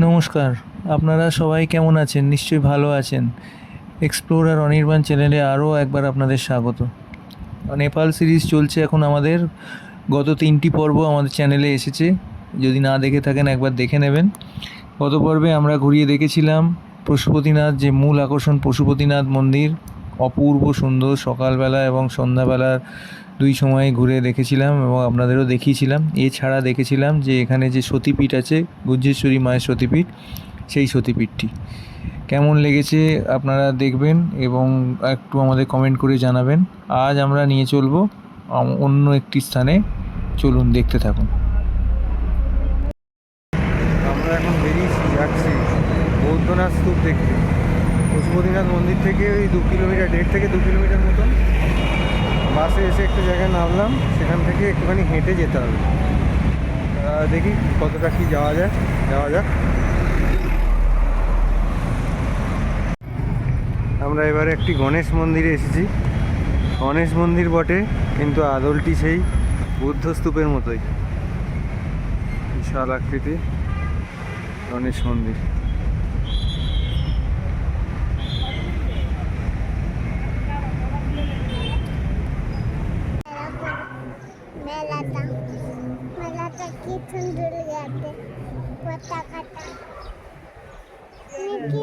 নমস্কার। আপনারা সবাই কেমন আছেন? নিশ্চয়ই ভালো আছেন। এক্সপ্লোরার অনির্বাণ চ্যানেলে আরও একবার আপনাদের স্বাগত। নেপাল সিরিজ চলছে এখন আমাদের। গত তিনটি পর্ব আমাদের চ্যানেলে এসেছে। যদি না দেখে থাকেন, একবার দেখে নেবেন। গত পর্বে আমরা ঘুরিয়ে দেখেছিলাম পশুপতিনাথ যে মূল আকর্ষণ পশুপতিনাথ মন্দির। অপূর্ব সুন্দর সকালবেলা এবং সন্ধ্যাবেলার দুই সময় ঘুরে দেখেছিলাম এবং আপনাদেরও দেখিয়েছিলাম। এছাড়া দেখেছিলাম যে এখানে যে সতীপীঠ আছে গুজ্জেশ্বরী মায়ের সতীপীঠ, সেই সতীপীঠটি। কেমন লেগেছে আপনারা দেখবেন এবং একটু আমাদের কমেন্ট করে জানাবেন। আজ আমরা নিয়ে চলবো অন্য একটি স্থানে। চলুন দেখতে থাকুন। আমরা এখন বেরিয়েছি, যাচ্ছি বৌদ্ধনাথ স্তূপ দেখতে। পশুপতিনাথ মন্দির থেকে ওই দু কিলোমিটার, দেড় থেকে দু কিলোমিটার মতন। বাসে এসে একটু জায়গায় নামলাম, সেখান থেকে একটুখানি হেঁটে যেতে হবে। দেখি কতটা কি যাওয়া যায়, যাওয়া যাক। আমরা এবারে একটি গণেশ মন্দিরে এসেছি। গণেশ মন্দির বটে, কিন্তু আদলটি সেই বুদ্ধ স্তূপের মতোই। বিশাল আকৃতি গণেশ মন্দির।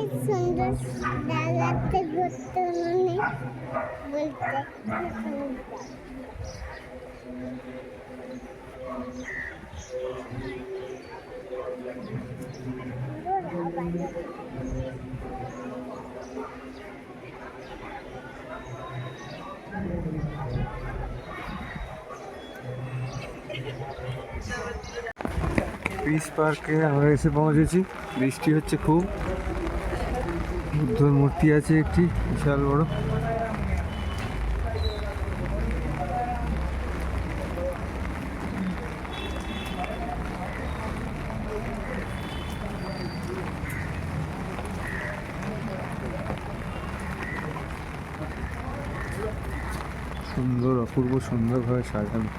কি সুন্দর ডালাতে ঘুরতে মনে বলতে। পিস পার্কে আমরা এসে পৌঁছেছি বৃষ্টি হচ্ছে খুব বুদ্ধর মূর্তি আছে একটি বিশাল বড়। সুন্দর অপূর্ব সুন্দরভাবে সাজানো।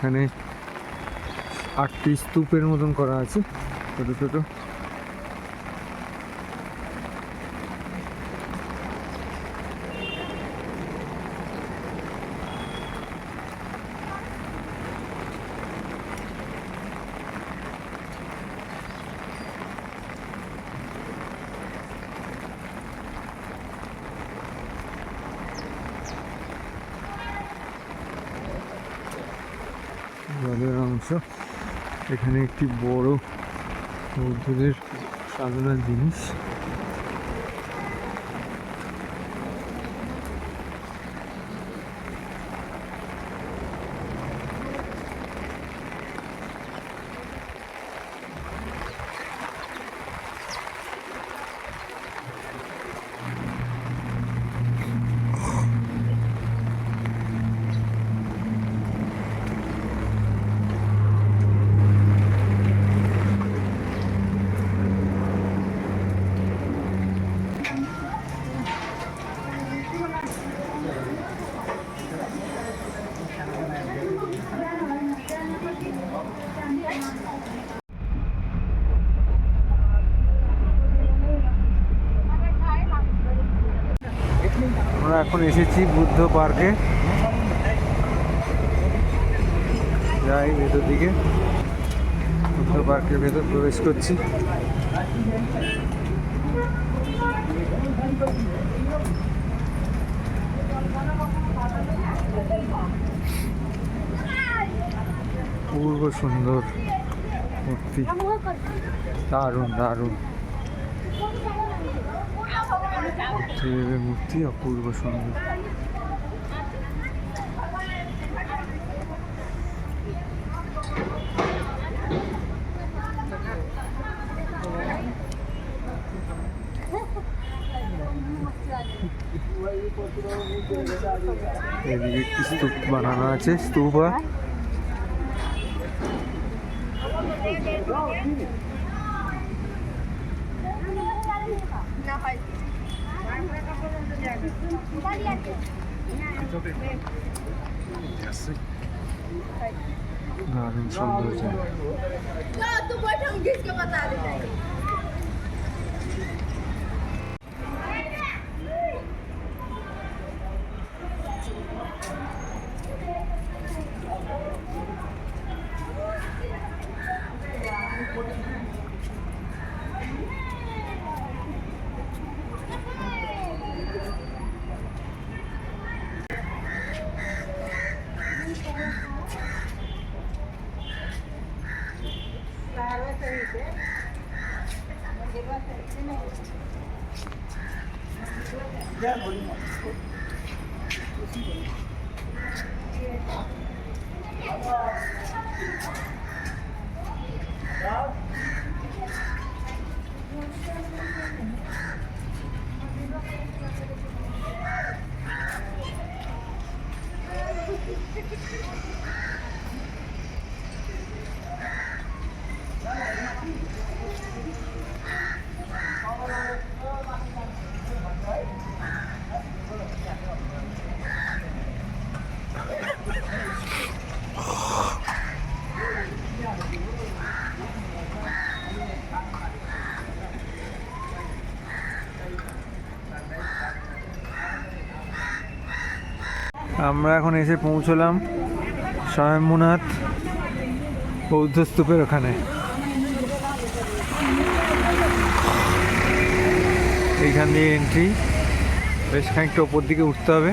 এখানে আটটি স্তূপের মতন করা আছে ছোটো ছোট। জলের অংশ। এখানে একটি বড় বৌদ্ধদের সাধনার জিনিস। এখন এসেছি বুদ্ধ পার্কে। যাই ভেতর দিকে। বুদ্ধ পার্কের ভেতর প্রবেশ করছি। পূর্ব সুন্দর মূর্তি। দারুণ দারুণ। বুদ্ধদেবের মূর্তি অপূর্ব সুন্দর। এদিকে একটি স্তূপ বানানো আছে স্তূপা 많은 전도자 আমরা এখন এসে পৌঁছলাম বৌদ্ধ স্তূপের ওখানে। এইখান দিয়ে এন্ট্রি বেশ খানিকটা ওপর দিকে উঠতে হবে।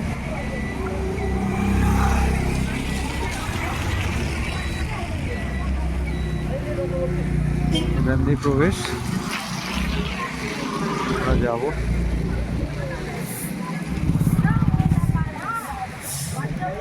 এখান দিয়ে প্রবেশ। আমরা যাব।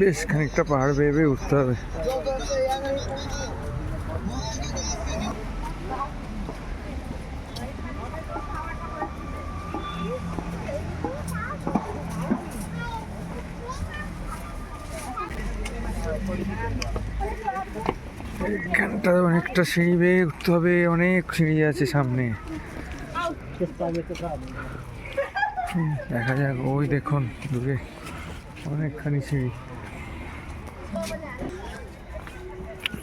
বেশ খানিকটা পাহাড় বেয়ে বেয়ে উঠতে হবে। এখানটা অনেকটা সিঁড়ি বেয়ে উঠতে হবে, অনেক সিঁড়ি আছে সামনে। দেখা যাক, ওই দেখুন, দূরে অনেকখানি সিঁড়ি।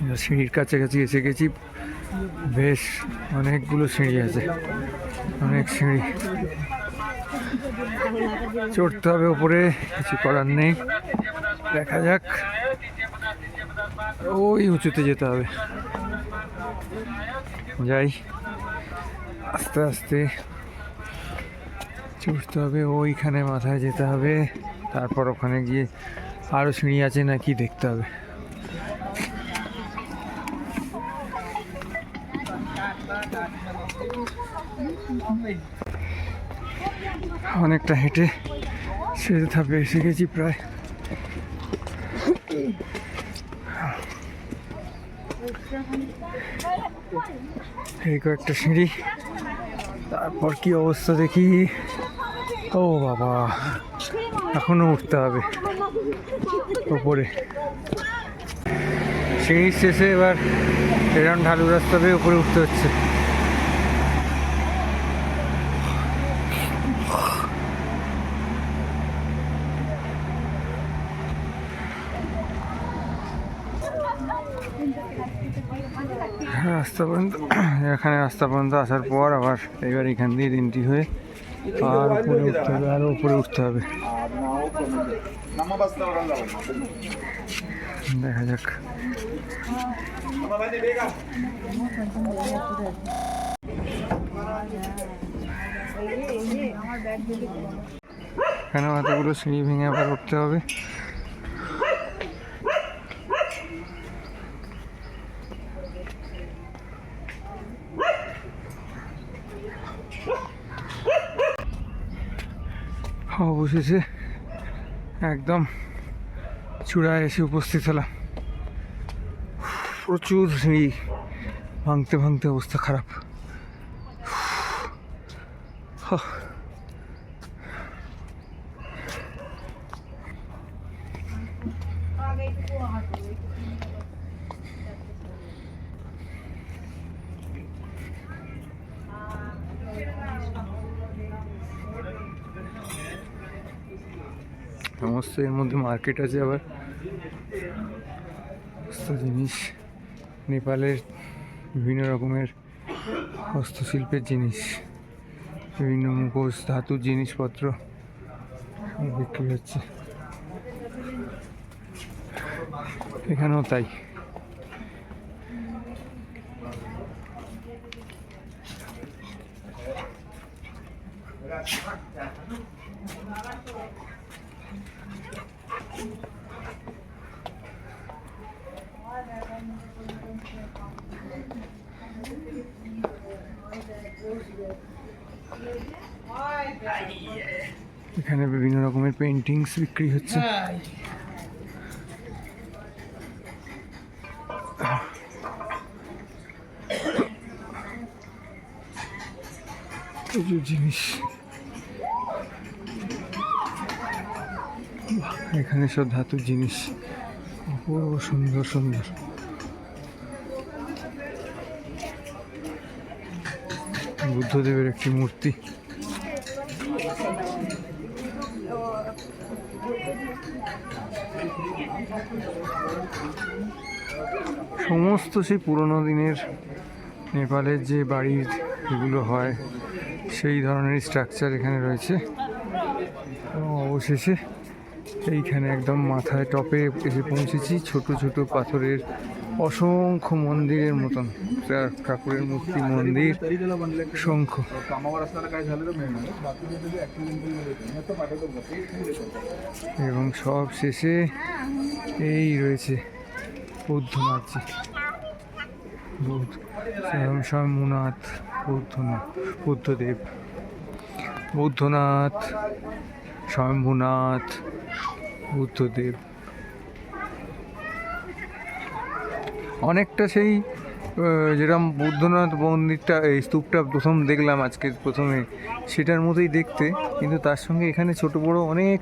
এবার সিঁড়ির কাছাকাছি এসে গেছি। বেশ অনেকগুলো সিঁড়ি আছে। অনেক সিঁড়ি। চড়তে হবে উপরে, কিছু করার নেই। দেখা যাক। ওই উঁচুতে যেতে হবে। যাই। আস্তে আস্তে চড়তে হবে। ওইখানে মাথায় যেতে হবে। তারপর ওখানে গিয়ে আরও সিঁড়ি আছে নাকি দেখতে হবে। অনেকটা হেঁটে শেষ ধাপে এসে গেছি প্রায়। এই কয়েকটা সিঁড়ি, তারপর কি অবস্থা দেখি? ও বাবা, এখনও উঠতে হবে উপরে। সিঁড়ির শেষে এবার এরকম ঢালু রাস্তা উপরে উঠতে হচ্ছে। রাস্তা পর্যন্ত এখানে রাস্তা পর্যন্ত আসার পর আবার এবার এখান দিয়ে তিনটি হয়ে আর উপরে উঠতে হবে আরও উপরে উঠতে হবে। দেখা যাক। এখানে এতগুলো সিঁড়ি ভেঙে আবার উঠতে হবে। অবশেষে একদম চূড়ায় এসে উপস্থিত হলাম। প্রচুর সিঁড়ি ভাঙতে ভাঙতে অবস্থা খারাপ। সমস্ত এর মধ্যে মার্কেট আছে আবার। জিনিস। নেপালের বিভিন্ন রকমের হস্তশিল্পের জিনিস, বিভিন্ন মুখোশ, ধাতুর জিনিসপত্র বিক্রি হচ্ছে। এখানেও তাই। এখানে বিভিন্ন রকমের পেন্টিংস বিক্রি হচ্ছে। জিনিস। এখানে সব ধাতুর জিনিস। অপূর্ব সুন্দর সুন্দর। বুদ্ধদেবের একটি মূর্তি। সমস্ত সেই পুরনো দিনের নেপালের যে বাড়ির এগুলো হয়, সেই ধরনের স্ট্রাকচার এখানে রয়েছে। অবশেষে এইখানে একদম মাথায় টপে এসে পৌঁছেছি ছোট ছোট পাথরের অসংখ্য মন্দিরের মতন। ঠাকুরের মূর্তি, মন্দির অসংখ্য এবং সব শেষে এই রয়েছে বৌদ্ধনাথজি বৌদ্ধ, স্বয়ং স্বয়ম্ভূনাথ বৌদ্ধনাথ, বুদ্ধদেব। বৌদ্ধনাথ স্বয়ম্ভূনাথ বুদ্ধদেব। অনেকটা সেই যেরকম বুদ্ধনাথ মন্দিরটা, এই স্তূপটা প্রথম দেখলাম আজকে প্রথমে, সেটার মতোই দেখতে। কিন্তু তার সঙ্গে এখানে ছোট বড় অনেক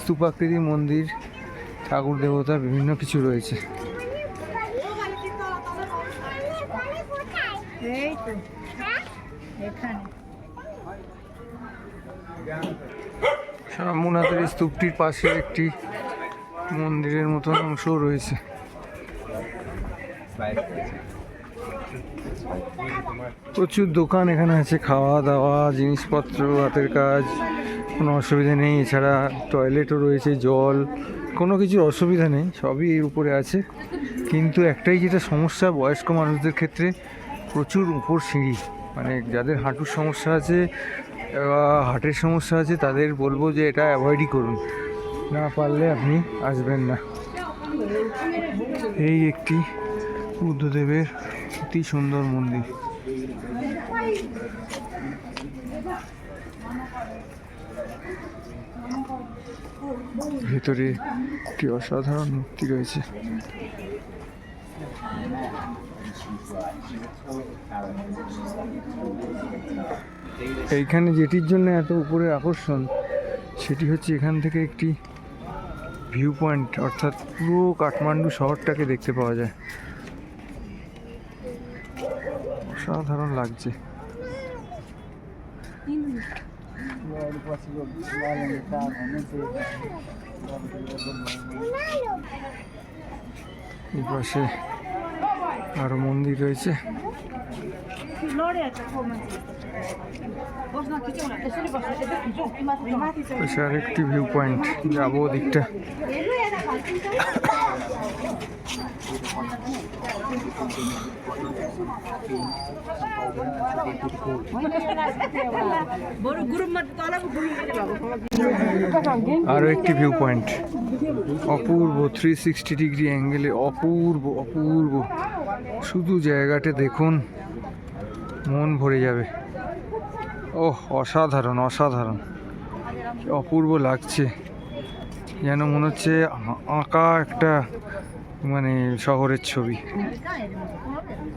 স্তূপাকৃতি মন্দির, ঠাকুর দেবতা, বিভিন্ন কিছু রয়েছে। এই স্তূপটির পাশে একটি মন্দিরের মতন অংশও রয়েছে। প্রচুর দোকান এখানে আছে খাওয়া দাওয়া জিনিসপত্র, হাতের কাজ, কোনো অসুবিধা নেই। এছাড়া টয়লেটও রয়েছে, জল, কোনো কিছুর অসুবিধা নেই, সবই এর উপরে আছে। কিন্তু একটাই যেটা সমস্যা বয়স্ক মানুষদের ক্ষেত্রে প্রচুর উপর সিঁড়ি। মানে যাদের হাঁটুর সমস্যা আছে হার্টের সমস্যা আছে, তাদের বলব যে এটা অ্যাভয়েডই করুন। না পারলে আপনি আসবেন না। এই একটি বুদ্ধদেবের অতি সুন্দর মন্দির। ভেতরে একটি অসাধারণ মূর্তি রয়েছে। এইখানে যেটির জন্য এত উপরে আকর্ষণ, সেটি হচ্ছে এখান থেকে একটি ভিউ পয়েন্ট অর্থাৎ পুরো কাঠমান্ডু শহরটাকে দেখতে পাওয়া যায়। অসাধারণ লাগছে। এই পাশে আরও মন্দির রয়েছে। পাশে আরেকটি ভিউ পয়েন্ট যাব ওদিকটা। আরও একটি ভিউ পয়েন্ট অপূর্ব থ্রি সিক্সটি ডিগ্রি অ্যাঙ্গেলে অপূর্ব অপূর্ব। শুধু জায়গাটা দেখুন, মন ভরে যাবে। ওহ, অসাধারণ অসাধারণ। অপূর্ব লাগছে। যেন মনে হচ্ছে আঁকা একটা মানে শহরের ছবি একটা মাঠের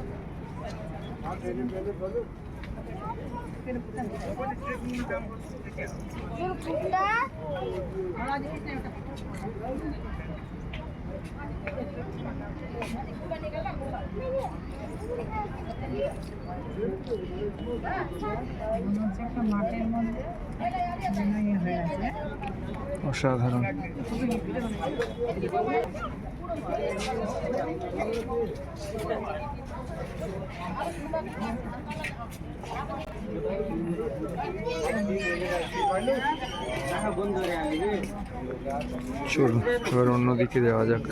মধ্যে যেন ইয়ে হয়ে আছে অসাধারণ। চলুন, এবার অন্যদিকে যাওয়া যাক।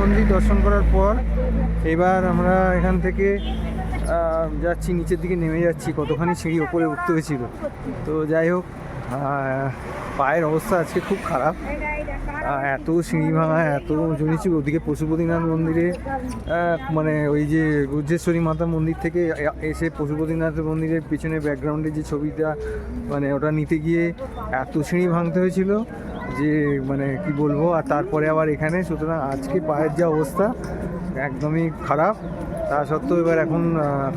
মন্দির দর্শন করার পর এবার আমরা এখান থেকে যাচ্ছি, নিচের দিকে নেমে যাচ্ছি, কতখানি সিঁড়ি ওপরে উঠতে হয়েছিল। তো যাই হোক পায়ের অবস্থা আজকে খুব খারাপ। এত সিঁড়ি ভাঙা এত জমেছি ওদিকে পশুপতিনাথ মন্দিরে। মানে ওই যে গুজ্জেশ্বরী মাতা মন্দির থেকে এসে পশুপতিনাথ মন্দিরের পিছনে ব্যাকগ্রাউন্ডে যে ছবিটা মানে ওটা নিতে গিয়ে এত সিঁড়ি ভাঙতে হয়েছিল যে মানে কি বলব, আর তারপরে আবার এখানে, সুতরাং আজকে পায়ের যা অবস্থা, একদমই খারাপ। তা সত্ত্বেও এবার এখন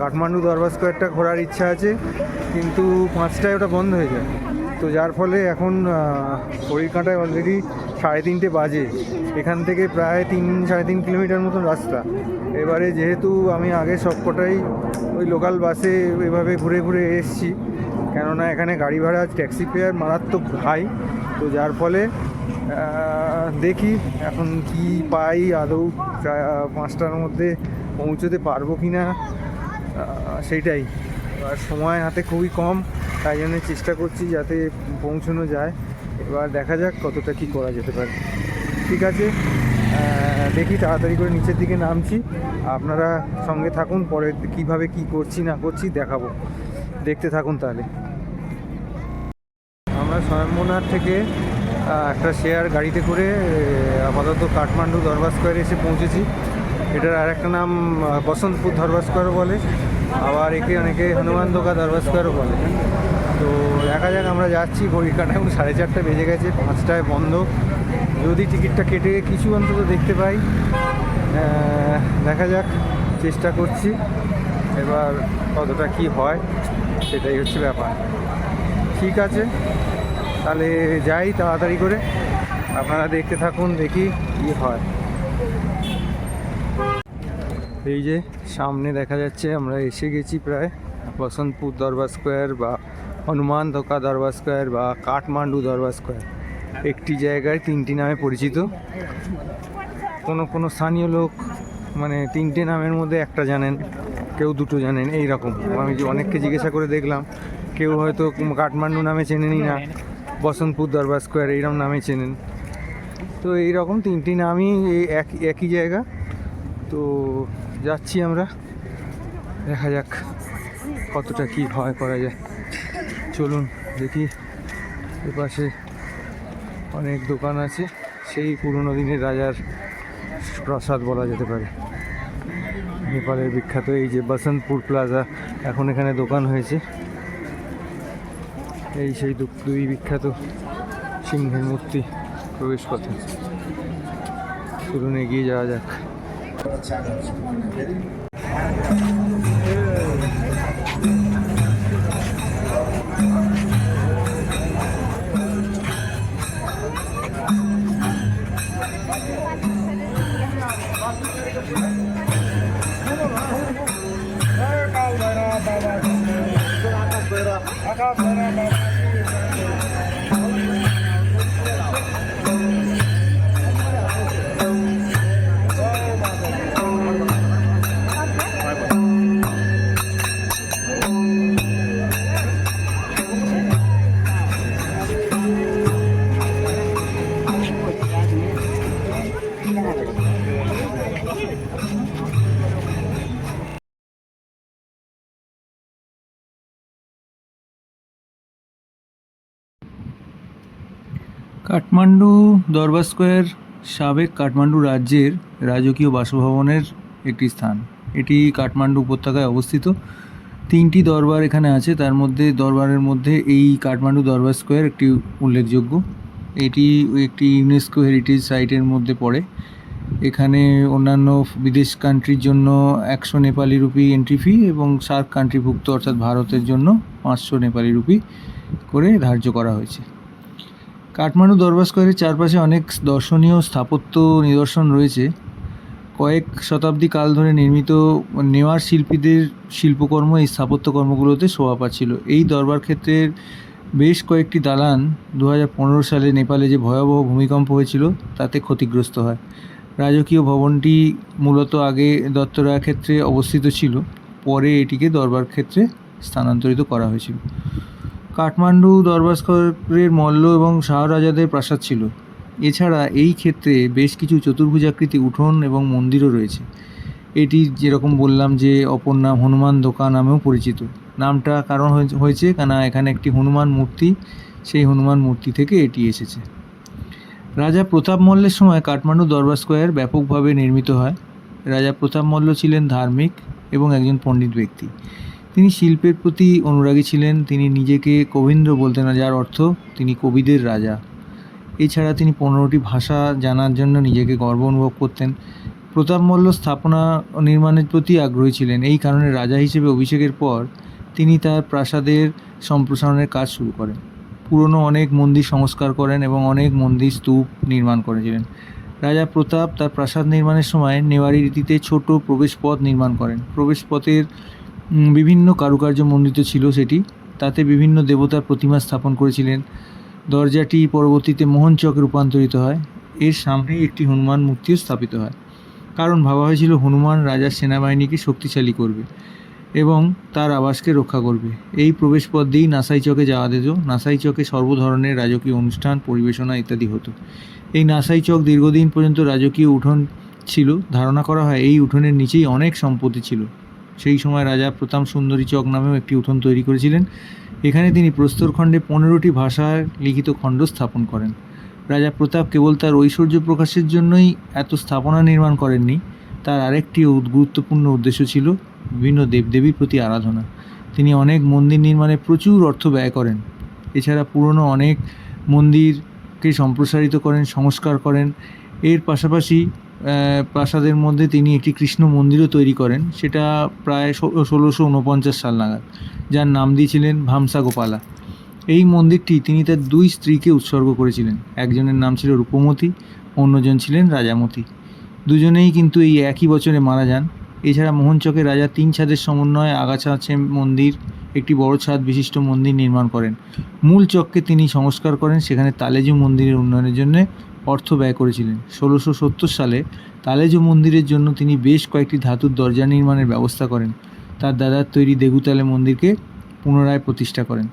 কাঠমান্ডু দরবার স্কোয়ারটা ঘোরার ইচ্ছা আছে, কিন্তু পাঁচটায় ওটা বন্ধ হয়ে যায়। তো যার ফলে এখন ঘড়ির কাঁটায় অলরেডি সাড়ে তিনটে বাজে। এখান থেকে প্রায় তিন, সাড়ে তিন কিলোমিটার মতন রাস্তা। এবারে যেহেতু আমি আগে সবকটাই ওই লোকাল বাসে এভাবে ঘুরে ঘুরে এসেছি, কেননা এখানে গাড়ি ভাড়া ট্যাক্সি ফেয়ার মারাত্মক হাই তো যার ফলে দেখি এখন কি পাই, আদৌ পাঁচটার মধ্যে পৌঁছতে পারব কি না সেইটাই। আর সময় হাতে খুবই কম, তাই জন্য চেষ্টা করছি যাতে পৌঁছানো যায়। এবার দেখা যাক কতটা কি করা যেতে পারে। ঠিক আছে দেখি তাড়াতাড়ি করে নিচের দিকে নামছি। আপনারা সঙ্গে থাকুন, পরে কীভাবে কি করছি, না করছি দেখাবো। দেখতে থাকুন তাহলে। আমরা স্বয়ম্ভনাথ থেকে একটা শেয়ার গাড়িতে করে আপাতত কাঠমান্ডু দরবার স্কোয়ারে এসে পৌঁছেছি। এটার আর একটা নাম বসন্তপুর দরবার স্কোয়ারও বলে। আবার একে অনেকে হনুমান দোকা দরবার স্কোয়ারও বলে। তো দেখা যাক, আমরা যাচ্ছি ঘড়ির কাটা এখন সাড়ে চারটে বেজে গেছে, পাঁচটায় বন্ধ। যদি টিকিটটা কেটে কিছু অন্তত দেখতে পাই দেখা যাক, চেষ্টা করছি। এবার কতটা কি হয়, সেটাই হচ্ছে ব্যাপার। ঠিক আছে, তাহলে যাই তাড়াতাড়ি করে। আপনারা দেখতে থাকুন, দেখি কি হয়। এই যে সামনে দেখা যাচ্ছে, আমরা এসে গেছি প্রায় বসন্তপুর দরবার স্কোয়ার বা হনুমান ধোকা দরবার স্কোয়ার বা কাঠমান্ডু দরবার স্কোয়ার। একটি জায়গায় তিনটি নামে পরিচিত। কোনো কোনো স্থানীয় লোক মানে তিনটে নামের মধ্যে একটা জানেন, কেউ দুটো জানেন এই রকম আমি অনেককে জিজ্ঞাসা করে দেখলাম, কেউ হয়তো কাঠমান্ডু নামে চেনেনই না, বসন্তপুর দরবার স্কোয়ার এইরকম নামে চেনেন। তো এই রকম তিনটি নামই এক, একই জায়গা। তো যাচ্ছি আমরা, দেখা যাক কতটা কি হয় করা যায়। চলুন দেখি এপাশে অনেক দোকান আছে। সেই পুরনো দিনের রাজার প্রাসাদ বলা যেতে পারে। নেপালের বিখ্যাত এই যে বসন্তপুর প্লাজা এখন এখানে দোকান হয়েছে। এই সেই দুই বিখ্যাত সিংহের মূর্তি প্রবেশ পথে চলুন এগিয়ে যাওয়া যাক। Thank you. কাঠমান্ডু দরবার স্কোয়ার সাবেক কাঠমান্ডু রাজ্যের রাজকীয় বাসভবনের একটি স্থান। এটি কাঠমান্ডু উপত্যকায় অবস্থিত। তিনটি দরবার এখানে আছে। তার মধ্যে, দরবারের মধ্যে এই কাঠমান্ডু দরবার স্কোয়ার একটি উল্লেখযোগ্য। এটি একটি ইউনেস্কো হেরিটেজ সাইটের মধ্যে পড়ে। এখানে অন্যান্য বিদেশ কান্ট্রির জন্য একশো নেপালি রুপি এন্ট্রি ফি এবং সার্ক কান্ট্রিভুক্ত অর্থাৎ ভারতের জন্য পাঁচশো নেপালি রুপি করে ধার্য করা হয়েছে। কাঠমান্ডু দরবার স্কোয়ারের চারপাশে অনেক দর্শনীয় স্থাপত্য নিদর্শন রয়েছে। কয়েক শতাব্দী কাল ধরে নির্মিত নেওয়ার শিল্পীদের শিল্পকর্ম এই স্থাপত্যকর্মগুলোতে শোভা পাচ্ছিল। এই দরবার ক্ষেত্রের বেশ কয়েকটি দালান দু হাজার পনেরো সালে নেপালে যে ভয়াবহ ভূমিকম্প হয়েছিল, তাতে ক্ষতিগ্রস্ত হয়। রাজকীয় ভবনটি মূলত আগে দত্তরা ক্ষেত্রে অবস্থিত ছিল, পরে এটিকে দরবার ক্ষেত্রে স্থানান্তরিত করা হয়েছিল। কাঠমান্ডু দরবার মল্ল এবং শাহ রাজাদের প্রাসাদ ছিল। এছাড়া এই ক্ষেত্রে বেশ কিছু চতুর্ভুজাকৃতি উঠোন এবং মন্দিরও রয়েছে। এটি যেরকম বললাম যে, অপর নাম হনুমান দোকা নামেও পরিচিত। নামটা কারণ হয়েছে- হয়েছে কেন এখানে একটি হনুমান মূর্তি, সেই হনুমান মূর্তি থেকে এটি এসেছে। রাজা প্রতাপ মল্লের সময় কাঠমান্ডু দরবার স্কোয়ার ব্যাপকভাবে নির্মিত হয়। রাজা প্রতাপ মল্ল ছিলেন ধার্মিক এবং একজন পণ্ডিত ব্যক্তি। তিনি শিল্পের প্রতি অনুরাগী ছিলেন। তিনি নিজেকে কবীন্দ্র বলতেন যার অর্থ তিনি কবিদের রাজা। এছাড়া তিনি পনেরোটি ভাষা জানার জন্য নিজেকে গর্ব অনুভব করতেন। প্রতাপ মল্ল স্থাপনা নির্মাণের প্রতি আগ্রহী ছিলেন। এই কারণে রাজা হিসেবে অভিষেকের পর তিনি তার প্রাসাদের সম্প্রসারণের কাজ শুরু করেন। পুরনো অনেক মন্দির সংস্কার করেন এবং অনেক মন্দির স্তূপ নির্মাণ করেছিলেন। রাজা প্রতাপ তার প্রাসাদ নির্মাণের সময় নেওয়ারি রীতিতে ছোট প্রবেশপথ নির্মাণ করেন। প্রবেশপথের বিভিন্ন কারুকার্য মণ্ডিত ছিল সেটি। তাতে বিভিন্ন দেবতার প্রতিমা স্থাপন করেছিলেন। দরজাটি পরবর্তীতে মোহনচকে রূপান্তরিত হয়। এর সামনেই একটি হনুমান মূর্তিও স্থাপিত হয়। কারণ ভাবা হয়েছিল হনুমান রাজার সেনাবাহিনীকে শক্তিশালী করবে এবং তার আবাসকে রক্ষা করবে। এই প্রবেশপথ দিয়েই নাসাই চকে যাওয়া যেত। নাসাই চকে সর্ব ধরনের রাজকীয় অনুষ্ঠান, পরিবেশনা ইত্যাদি হতো। এই নাসাই চক দীর্ঘদিন পর্যন্ত রাজকীয় উঠোন ছিল। ধারণা করা হয় এই উঠোনের নিচেই অনেক সম্পত্তি ছিল। সেই সময় রাজা প্রতাপ সুন্দরী চক নামেও একটি উঠোন তৈরি করেছিলেন। এখানে তিনি প্রস্তরখণ্ডে পনেরোটি ভাষায় লিখিত খণ্ড স্থাপন করেন। রাজা প্রতাপ কেবল তার ঐশ্বর্য প্রকাশের জন্যই এত স্থাপনা নির্মাণ করেননি, তার আরেকটি গুরুত্বপূর্ণ উদ্দেশ্য ছিল বিভিন্ন দেবদেবীর প্রতি আরাধনা। তিনি অনেক মন্দির নির্মাণে প্রচুর অর্থ ব্যয় করেন। এছাড়া পুরনো অনেক মন্দিরকে সম্প্রসারিত করেন, সংস্কার করেন। এর পাশাপাশি প্রাসাদের মধ্যে তিনি একটি কৃষ্ণ মন্দিরও তৈরি করেন, সেটা প্রায় ষোলোশো উনপঞ্চাশ সাল নাগাদ, যার নাম দিয়েছিলেন ভামসা গোপালা। এই মন্দিরটি তিনি তার দুই স্ত্রীকে উৎসর্গ করেছিলেন, একজনের নাম ছিল রূপমতী, অন্যজন ছিলেন রাজামতী। দুজনেই কিন্তু এই একই বছরে মারা যান। এছাড়া মোহনচকে রাজা তিন ছাদের সমন্বয়ে আগাছা আছে মন্দির, একটি বড় ছাদ বিশিষ্ট মন্দির নির্মাণ করেন। মূল চককে তিনি সংস্কার করেন, সেখানে তালেজু মন্দিরের উন্নয়নের জন্য অর্থ ব্যয় করেছিলেন। ষোলোশো সত্তর সালে তালেজু মন্দিরের জন্য তিনি বেশ কয়েকটি ধাতুর দরজা নির্মাণের ব্যবস্থা করেন। তার দাদার তৈরি দেগুতালে মন্দিরকে পুনরায় প্রতিষ্ঠা করেন।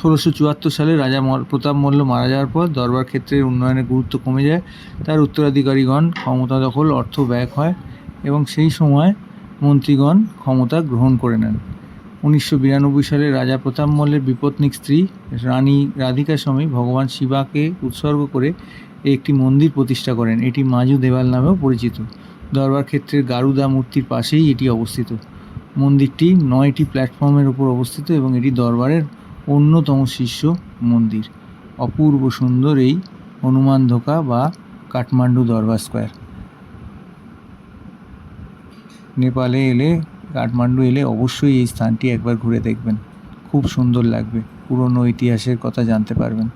ষোলোশো চুয়াত্তর সালে রাজা প্রতাপ মল্ল মারা যাওয়ার পর দরবার ক্ষেত্রের উন্নয়নের গুরুত্ব কমে যায়। তার উত্তরাধিকারীগণ ক্ষমতা দখল, অর্থ ব্যয় হয় এবং সেই সময় মন্ত্রীগণ ক্ষমতা গ্রহণ করে নেন। উনিশশো বিরানব্বই সালে রাজা প্রতাপ মল্লের বিপত্নিক স্ত্রী রানী রাধিকা স্বামী ভগবান শিবাকে উৎসর্গ করে একটি মন্দির প্রতিষ্ঠা করেন। এটি মাজু দেওয়াল নামেও পরিচিত। দরবার ক্ষেত্রের গারুদা মূর্তির পাশেই এটি অবস্থিত। মন্দিরটি নয়টি প্ল্যাটফর্মের উপর অবস্থিত এবং এটি দরবারের অন্যতম শীর্ষ মন্দির। অপূর্ব সুন্দর এই হনুমান ধোকা বা কাঠমান্ডু দরবার স্কোয়ার। নেপালে এলে, কাঠমান্ডু এলে অবশ্যই এই স্থানটি একবার ঘুরে দেখবেন। খুব সুন্দর লাগবে। পুরনো ইতিহাসের কথা জানতে পারবেন।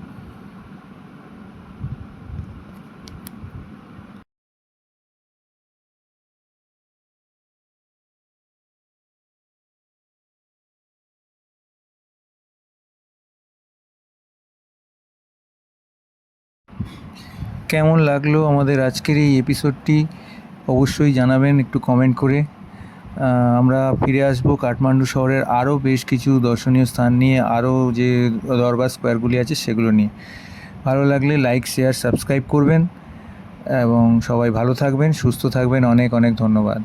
কেমন লাগল আমাদের আজকের এই এপিসোডটি অবশ্যই জানাবেন, একটু কমেন্ট করে। আমরা ফিরে আসব কাঠমান্ডু শহরের আরও বেশ কিছু দর্শনীয় স্থান নিয়ে, আরও যে দরবার স্কোয়ারগুলি আছে সেগুলো নিয়ে। ভালো লাগলে লাইক শেয়ার সাবস্ক্রাইব করবেন। এবং সবাই ভালো থাকবেন, সুস্থ থাকবেন। অনেক অনেক ধন্যবাদ।